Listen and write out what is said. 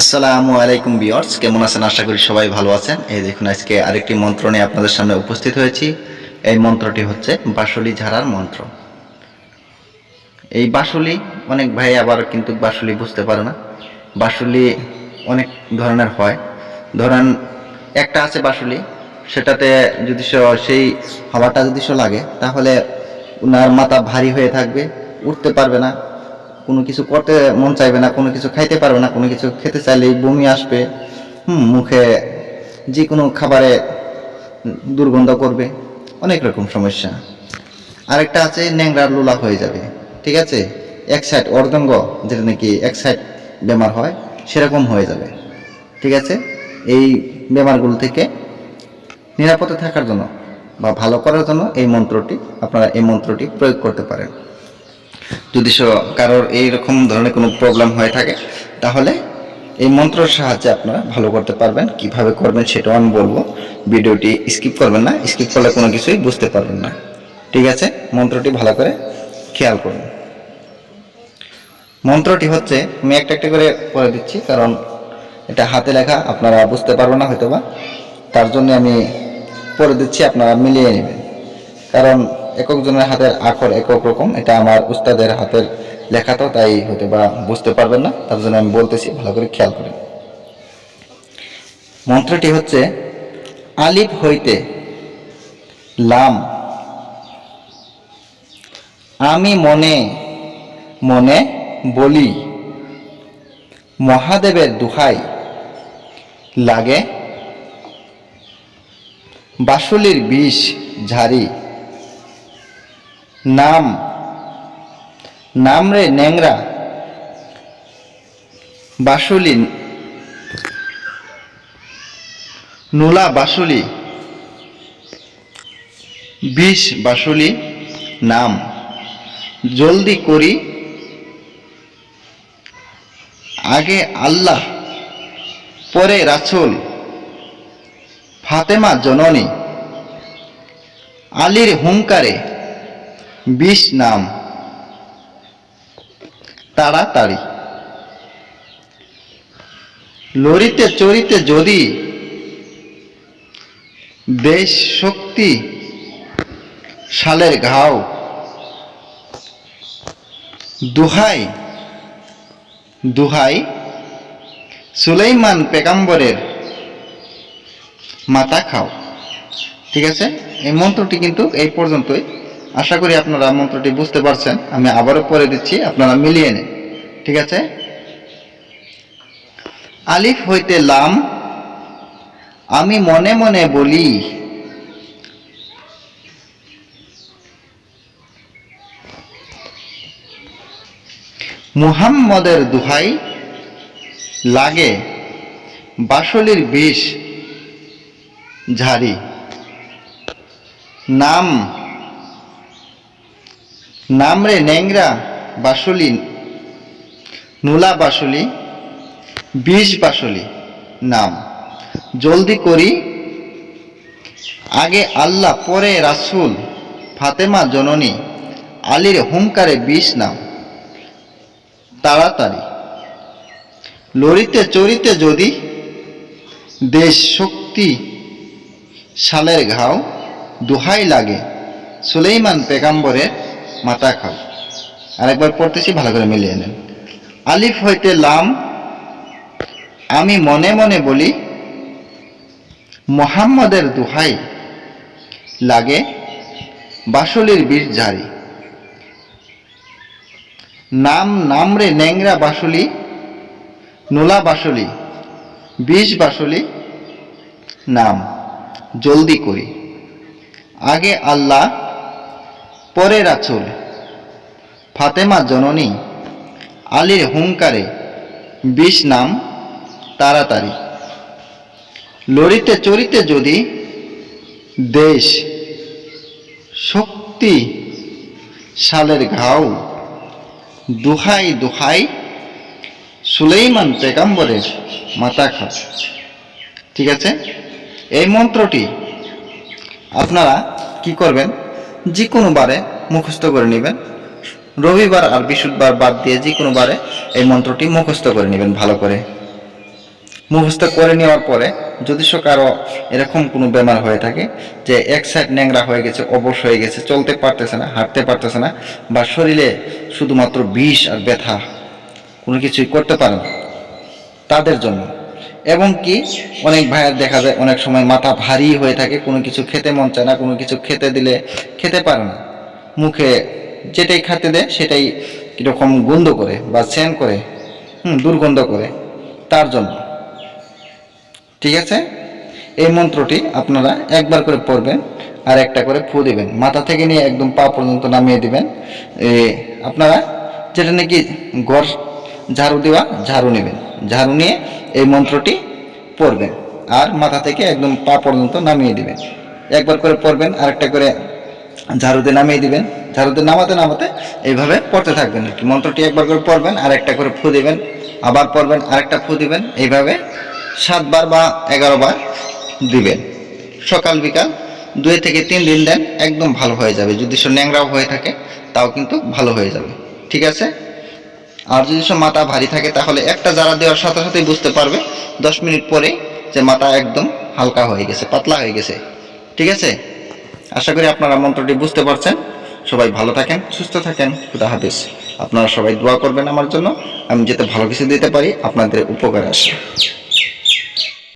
আসসালামু আলাইকুম বিয়ার্স কেমন আছেন? আশা করি সবাই ভালো আছেন। এই দেখুন, আজকে আরেকটি মন্ত্র নিয়ে আপনাদের সামনে উপস্থিত হয়েছি। এই মন্ত্রটি হচ্ছে বাসুলি ঝাড়ার মন্ত্র। এই বাসুলি অনেক ভাই আবার কিন্তু বাসুলি বুঝতে পারে না। বাসুলি অনেক ধরনের হয়। ধরেন, একটা আছে বাসুলি সেটাতে যদি সেই হাওয়াটা যদি সে লাগে, তাহলে ওনার মাথা ভারী হয়ে থাকবে উঠতে পারবে না। কোনো কিছু করতে মন চাইবে না, কোনো কিছু খাইতে পারবে না, কোনো কিছু খেতে চাইলেই বমি আসবে, হুম, মুখে যে কোনো খাবারে দুর্গন্ধ করবে, অনেক রকম সমস্যা। আরেকটা আছে, ন্যাংরার লোলা হয়ে যাবে, ঠিক আছে? এক সাইড অর্ধঙ্গ, যেটা নাকি এক সাইড বেমার হয়, সেরকম হয়ে যাবে, ঠিক আছে? এই বেমারগুলো থেকে নিরাপদে থাকার জন্য বা ভালো করার জন্য এই মন্ত্রটি, আপনারা এই মন্ত্রটি প্রয়োগ করতে পারেন। যদি কারোর এইরকম ধরনের কোনো প্রবলেম হয়ে থাকে, তাহলে এই মন্ত্রের সাহায্যে আপনারা ভালো করতে পারবেন, কীভাবে করবেন সেটাও আমি বলব। ভিডিওটি স্কিপ করবেন না স্কিপ করলে কোনো কিছুই বুঝতে পারবেন না। ঠিক আছে? মন্ত্রটি ভালো করে খেয়াল করুন। মন্ত্রটি হচ্ছে, আমি একটা একটা করে পড়ে দিচ্ছি, কারণ এটা হাতে লেখা, আপনারা বুঝতে পারবেন না হয়তো বা তার জন্য আমি পড়ে দিচ্ছি, আপনারা মিলিয়ে নেবেন। কারণ একক জনের হাতের আখর একক রকম, এটা আমার উস্তাদের হাতের লেখা তো, তাই হয়তো বা বুঝতে পারবেন না, তার জন্য আমি বলতেছি, ভালো করে খেয়াল করেন। মন্ত্রটি হচ্ছে, আলিফ হইতে লাম। আমি মনে মনে বলি, মহাদেবের দুহাই লাগে, বাসুলির বিষ ঝাড়ি নাম। নাম রে ন্যাংরা। বাসুলি। নুলা বাসুলি। বিষ বাসুলি। নাম। জলদি করি। আগে আল্লাহ, পরে রাসুল। ফাতেমা জননী। আলীর হুঙ্কারে। বিষ নাম। তাড়াতাড়ি। লড়িতে চড়িতে যদি দেশ শক্তি শালের ঘাও দুহাই দুহাই সুলাইমান পেগাম্বরের মাথা খাও। ঠিক আছে? এই মন্ত্রটি কিন্তু এই পর্যন্তই। আশা করি আপনারা মন্ত্রটি বুঝতে পারছেন। আমি আবারও পরে দিচ্ছি, আপনারা মিলিয়ে নেন। ঠিক আছে? আলিফ হইতে লাম, আমি মনে মনে বলি, মুহাম্মদের দুহাই লাগে বাসলির বিষ ঝাড়ি। নাম নাম রে ন্যাংরা বাসুলি, নুলা বাসুলি, বিষ বাসুলি নাম। জলদি করি। আগে আল্লাহ, পরে রাসুল, ফাতেমা জননী, আলীর হুঙ্কারে বিষ নাম। তাড়াতাড়ি। লড়িতে চড়িতে যদি দেশ শক্তি শালের ঘাও, দুহাই লাগে। সুলেইমান পেগাম্বরের মাথা খাও। আরেকবার পড়তেছি, ভালো করে মিলিয়ে নেন। আলিফ হইতে লাম, আমি মনে মনে বলি, মোহাম্মদের দুহাই লাগে বাসলির বিষ ঝাড়ি নাম নাম রে ন্যাংরা বাসলি, নোলা বাসলি, বিষ বাসলি, নাম জলদি করি। আগে আল্লাহ পরে রাসুল ফাতেমা জননী আলীর হুঙ্কারে বিষ নাম তাড়াতাড়ি। লড়িতে চড়িতে যদি দেশ শক্তি শালের ঘাও দুহাই দুহাই সুলেইমান পেগাম্বরের মাথা খাও ঠিক আছে? এই মন্ত্রটি আপনারা কি করবেন? যে কোনো বারে মুখস্থ করে নেবেন। রবিবার আর বৃহস্পতিবার বাদ দিয়ে যে কোনো বারে এই মন্ত্রটি মুখস্থ করে নেবেন ভালো করে। মুখস্থ করে নেওয়ার পরে যদি কারও এরকম কোনো বেমার হয়ে থাকে যে এক সাইড ন্যাংরা হয়ে গেছে, অবশ হয়ে গেছে, চলতে পারতেছে না, হাঁটতে পারতেছে না বা শরীরে শুধুমাত্র বিষ আর ব্যথা কোনো কিছুই করতে পারে না, তাদের জন্য। এবং কি অনেক ভাইয়ের দেখা যায় অনেক সময় মাথা ভারী হয়ে থাকে, কোনো কিছু খেতে মন চায় না, কোনো কিছু খেতে দিলে খেতে পারে না। মুখে যেটাই খেতে দেয় সেটাই কীরকম গন্ধ করে বা সেন করে হুম দুর্গন্ধ করে। তার জন্য। ঠিক আছে? এই মন্ত্রটি আপনারা একবার করে পড়বেন আর একটা করে ফু দিবেন। মাথা থেকে নিয়ে একদম পা পর্যন্ত নামিয়ে দিবেন। এ, আপনারা যেটা নাকি ঘর ঝাড়ু দেওয়া ঝাড়ু নেবেন। ঝাড়ু নিয়ে এই মন্ত্রটি পড়বেন। আর মাথা থেকে একদম পা পর্যন্ত নামিয়ে দিবেন। একবার করে পড়বেন আর একটা করে ঝাড়ুতে নামিয়ে দিবেন, ঝাড়ুতে নামাতে নামাতে এইভাবে পড়তে থাকবেন আর কি। মন্ত্রটি একবার করে পড়বেন আর একটা করে ফু দিবেন, আবার পড়বেন, আরেকটা ফু দিবেন, এইভাবে সাতবার বা এগারো বার দিবেন। সকাল, বিকাল দুই থেকে তিন দিন দেন, একদম ভালো হয়ে যাবে। যদি সে ন্যাংরাও হয়ে থাকে, তাও কিন্তু ভালো হয়ে যাবে। ঠিক আছে? আর যদি সে মাথা ভারী থাকে, তাহলে একটা জারা দেওয়ার সাথে সাথেই বুঝতে পারবে, দশ মিনিট পরে যে মাথা একদম হালকা হয়ে গেছে, পাতলা হয়ে গেছে। ঠিক আছে? আশা করি আপনারা মন্ত্রটি বুঝতে পারছেন। সবাই ভালো থাকেন, সুস্থ থাকেন, খুদা হাফিজ। আপনারা সবাই দোয়া করবেন আমার জন্য। আমি যাতে ভালো কিছু দিতে পারি, আপনাদের উপকারে আসে